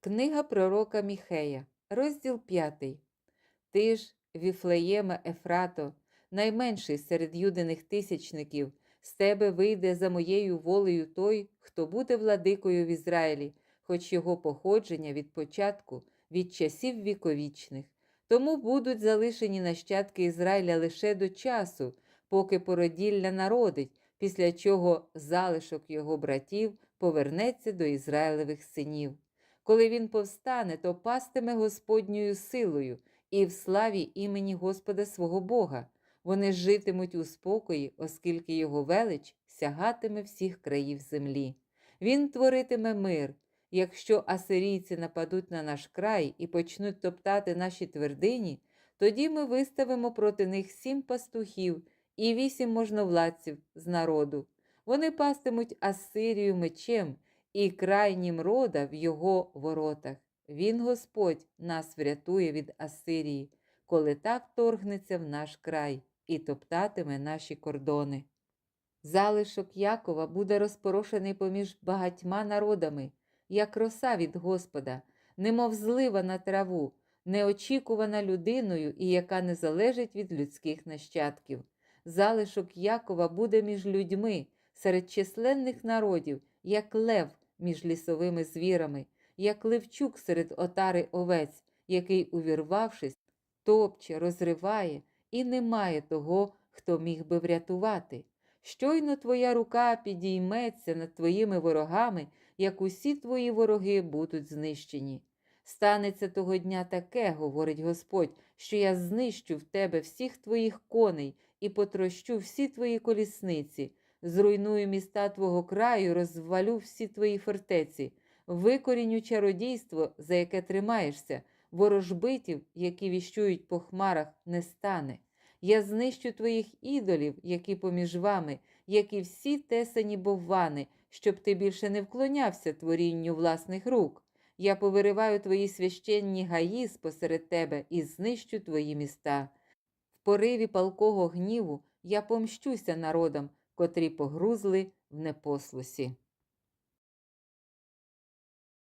Книга пророка Міхея, розділ 5. Ти ж, Віфлеєме Ефрато, найменший серед юдиних тисячників, з тебе вийде за моєю волею той, хто буде владикою в Ізраїлі, хоч його походження від початку, від часів віковічних. Тому будуть залишені нащадки Ізраїля лише до часу, поки породілля народить, після чого залишок його братів повернеться до Ізраїлевих синів. Коли він повстане, то пастиме Господньою силою і в славі імені Господа свого Бога. Вони житимуть у спокої, оскільки його велич сягатиме всіх країв землі. Він творитиме мир. Якщо асирійці нападуть на наш край і почнуть топтати наші твердині, тоді ми виставимо проти них сім пастухів і вісім можновладців з народу. Вони пастимуть Асирію мечем і крайнім рода в його воротах. Він, Господь, нас врятує від Асирії, коли так торгнеться в наш край і топтатиме наші кордони. Залишок Якова буде розпорошений поміж багатьма народами, як роса від Господа, немов злива на траву, неочікувана людиною і яка не залежить від людських нащадків. Залишок Якова буде між людьми, серед численних народів, як лев між лісовими звірами, як левчук серед отари овець, який, увірвавшись, топче, розриває, і немає того, хто міг би врятувати. Щойно твоя рука підійметься над твоїми ворогами, як усі твої вороги будуть знищені. Станеться того дня таке, говорить Господь, що я знищу в тебе всіх твоїх коней і потрощу всі твої колісниці, зруйную міста твого краю, розвалю всі твої фортеці, викоріню чародійство, за яке тримаєшся, ворожбитів, які віщують по хмарах, не стане. Я знищу твоїх ідолів, які поміж вами, як і всі тесані боввани, щоб ти більше не вклонявся творінню власних рук. Я повириваю твої священні гаї спосеред тебе і знищу твої міста. В пориві палкого гніву я помщуся народам, котрі погрузли в непослусі.